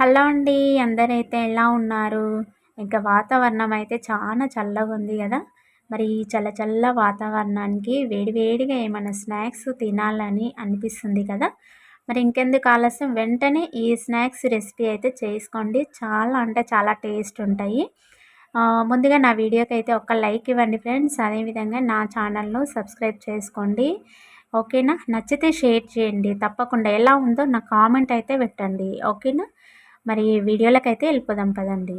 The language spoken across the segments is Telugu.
హలో అండి అందరైతే ఎలా ఉన్నారు? ఇంకా వాతావరణం అయితే చాలా చల్లగా ఉంది కదా. మరి ఈ చల్ల చల్ల వాతావరణానికి వేడివేడిగా ఏమైనా స్నాక్స్ తినాలని అనిపిస్తుంది కదా. మరి ఇంకెందుకు ఆలస్యం? వెంటనే ఈ స్నాక్స్ రెసిపీ అయితే చేసుకోండి. చాలా అంటే చాలా టేస్ట్ ఉంటాయి. ముందుగా నా వీడియోకి అయితే ఒక లైక్ ఇవ్వండి ఫ్రెండ్స్. అదేవిధంగా నా ఛానల్ను సబ్స్క్రైబ్ చేసుకోండి. ఓకేనా? నచ్చితే షేర్ చేయండి. తప్పకుండా ఎలా ఉందో నా కామెంట్ అయితే పెట్టండి. ఓకేనా? మరి వీడియోలకైతే వెళ్ళిపోదాం పదండి.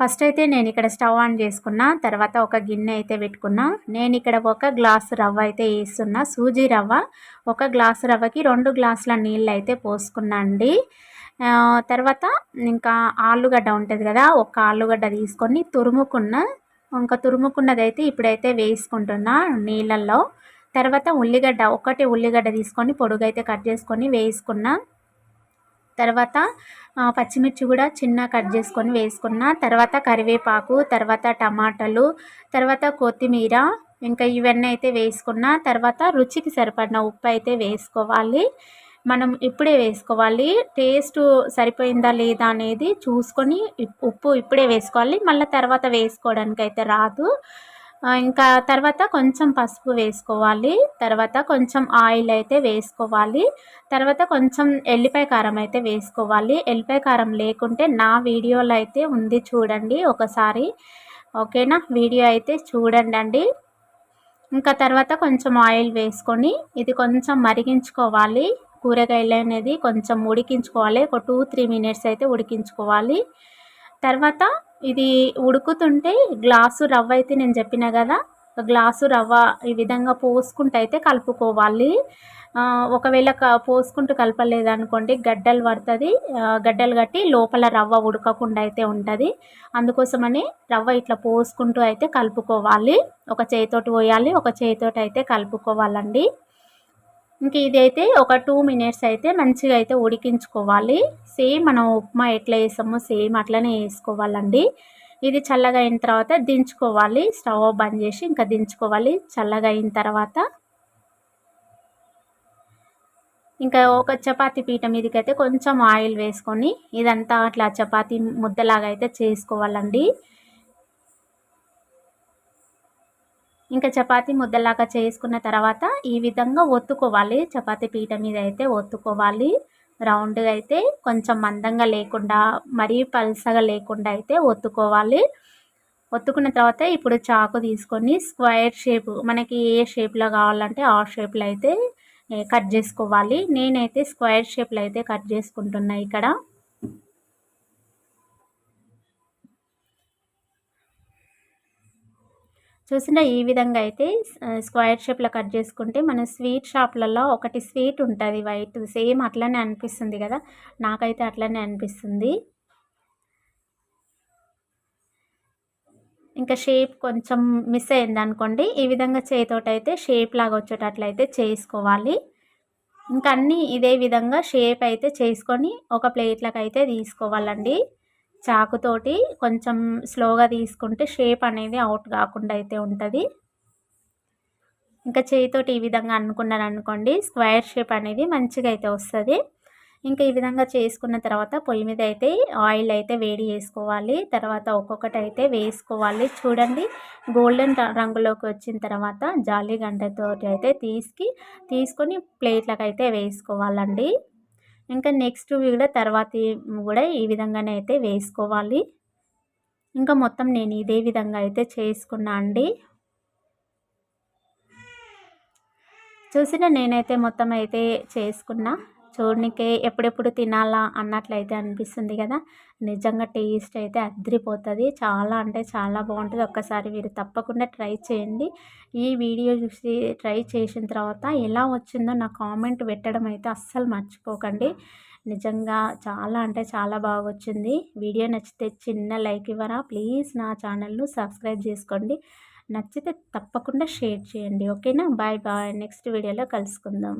ఫస్ట్ అయితే నేను ఇక్కడ స్టవ్ ఆన్ చేసుకున్నా తర్వాత ఒక గిన్నె అయితే పెట్టుకున్నా. నేను ఇక్కడ ఒక గ్లాసు రవ్వ అయితే వేస్తున్నా సూజీ రవ్వ. ఒక గ్లాసు రవ్వకి రెండు గ్లాసుల నీళ్ళు అయితే పోసుకున్నా అండి. తర్వాత ఇంకా ఆలుగడ్డ ఉంటుంది కదా ఒక ఆలుగడ్డ తీసుకొని తురుముకున్న ఇంకా తురుముకున్నది అయితే ఇప్పుడైతే వేసుకుంటున్నా నీళ్ళల్లో. తర్వాత ఉల్లిగడ్డ ఒకటి ఉల్లిగడ్డ తీసుకొని పొడుగైతే కట్ చేసుకొని వేసుకున్నా. తర్వాత పచ్చిమిర్చి కూడా చిన్న కట్ చేసుకొని వేసుకున్న తర్వాత కరివేపాకు తర్వాత టమాటాలు తర్వాత కొత్తిమీర ఇంకా ఇవన్నీ అయితే వేసుకున్న తర్వాత రుచికి సరిపడిన ఉప్పు అయితే వేసుకోవాలి. మనం ఇప్పుడే వేసుకోవాలి. టేస్ట్ సరిపోయిందా లేదా అనేది చూసుకొని ఉప్పు ఇప్పుడే వేసుకోవాలి. మళ్ళీ తర్వాత వేసుకోవడానికి అయితే రాదు. ఇంకా తర్వాత కొంచెం పసుపు వేసుకోవాలి. తర్వాత కొంచెం ఆయిల్ అయితే వేసుకోవాలి. తర్వాత కొంచెం ఎల్లిపాయ కారం అయితే వేసుకోవాలి. ఎల్లిపాయ కారం లేకుంటే నా వీడియోలో అయితే ఉంది చూడండి ఒకసారి. ఓకేనా? వీడియో అయితే చూడండి అండి ఇంకా తర్వాత కొంచెం ఆయిల్ వేసుకొని ఇది కొంచెం మరిగించుకోవాలి. కూరగాయలు అనేది కొంచెం ఉడికించుకోవాలి. ఒక టూ త్రీ మినిట్స్ అయితే ఉడికించుకోవాలి. తర్వాత ఇది ఉడుకుతుంటే గ్లాసు రవ్వ అయితే నేను చెప్పిన కదా గ్లాసు రవ్వ ఈ విధంగా పోసుకుంటూ అయితే కలుపుకోవాలి ఒకవేళ క పోసుకుంటూ కలపలేదనుకోండి గడ్డలు పడుతుంది. గడ్డలు కట్టి లోపల రవ్వ ఉడకకుండా అయితే ఉంటుంది. అందుకోసమని రవ్వ ఇట్లా పోసుకుంటూ అయితే కలుపుకోవాలి. ఒక చేతితోటి పోయాలి ఒక చేతితోటి అయితే కలుపుకోవాలండి. ఇంక ఇదైతే ఒక టూ మినిట్స్ అయితే మంచిగా అయితే ఉడికించుకోవాలి. సేమ్ మనం ఉప్మా ఎట్లా వేసామో సేమ్ అట్లనే వేసుకోవాలండి. ఇది చల్లగా అయిన తర్వాత దించుకోవాలి. స్టవ్ బంద్ చేసి ఇంకా దించుకోవాలి. చల్లగా అయిన తర్వాత ఇంకా ఒక చపాతీ పీట మీదకైతే కొంచెం ఆయిల్ వేసుకొని ఇదంతా అట్లా చపాతీ ముద్దలాగా అయితే చేసుకోవాలండి. ఇంకా చపాతీ ముద్దలాగా చేసుకున్న తర్వాత ఈ విధంగా ఒత్తుకోవాలి. చపాతీ పీట మీద అయితే ఒత్తుకోవాలి. రౌండ్గా అయితే కొంచెం మందంగా లేకుండా మరీ పల్సగా లేకుండా అయితే ఒత్తుకోవాలి. ఒత్తుకున్న తర్వాత ఇప్పుడు చాకు తీసుకొని స్క్వేర్ షేప్ మనకి ఏ షేప్లో కావాలంటే ఆ షేప్లో అయితే కట్ చేసుకోవాలి. నేనైతే స్క్వేర్ షేప్లో అయితే కట్ చేసుకుంటున్నా ఇక్కడ. చూసిన ఈ విధంగా అయితే స్క్వేర్ షేప్లో కట్ చేసుకుంటే మన స్వీట్ షాప్లలో ఒకటి స్వీట్ ఉంటుంది వైట్ సేమ్ అట్లనే అనిపిస్తుంది కదా? నాకైతే అట్లనే అనిపిస్తుంది. ఇంకా షేప్ కొంచెం మిస్ అయింది అనుకోండి ఈ విధంగా చేతోటి అయితే షేప్ లాగా వచ్చేటట్లయితే చేసుకోవాలి. ఇంకా అన్నీ ఇదే విధంగా షేప్ అయితే చేసుకొని ఒక ప్లేట్లకు అయితే తీసుకోవాలండి. చాకుతోటి కొంచెం స్లోగా తీసుకుంటే షేప్ అనేది అవుట్ కాకుండా అయితే ఉంటుంది. ఇంకా చేయితోటి ఈ విధంగా అనుకున్నాను అనుకోండి స్క్వేర్ షేప్ అనేది మంచిగా అయితే వస్తుంది. ఇంకా ఈ విధంగా చేసుకున్న తర్వాత పొయ్యి మీద అయితే ఆయిల్ అయితే వేడి చేసుకోవాలి. తర్వాత ఒక్కొక్కటి అయితే వేసుకోవాలి. చూడండి గోల్డెన్ రంగులోకి వచ్చిన తర్వాత జాలి గంటతో అయితే తీసుకి తీసుకొని ప్లేట్లకు అయితే వేసుకోవాలండి. ఇంకా నెక్స్ట్ కూడా తర్వాత కూడా ఈ విధంగానే అయితే వేసుకోవాలి. ఇంకా మొత్తం నేను ఇదే విధంగా అయితే చేసుకున్నా అండి. చూసిన నేనైతే మొత్తం అయితే చేసుకున్నా. చూడనికే ఎప్పుడెప్పుడు తినాలా అన్నట్లయితే అనిపిస్తుంది కదా. నిజంగా టేస్ట్ అయితే అద్దరిపోతుంది చాలా అంటే చాలా బాగుంటుంది. ఒక్కసారి మీరు తప్పకుండా ట్రై చేయండి. ఈ వీడియో చూసి ట్రై చేసిన తర్వాత ఎలా వచ్చిందో నా కామెంట్ పెట్టడం అయితే అస్సలు మర్చిపోకండి. నిజంగా చాలా అంటే చాలా బాగా వచ్చింది. వీడియో నచ్చితే చిన్న లైక్ ఇవ్వరా? ప్లీజ్ నా ఛానల్ను సబ్స్క్రైబ్ చేసుకోండి. నచ్చితే తప్పకుండా షేర్ చేయండి. ఓకేనా? Bye bye. నెక్స్ట్ వీడియోలో కలుసుకుందాం.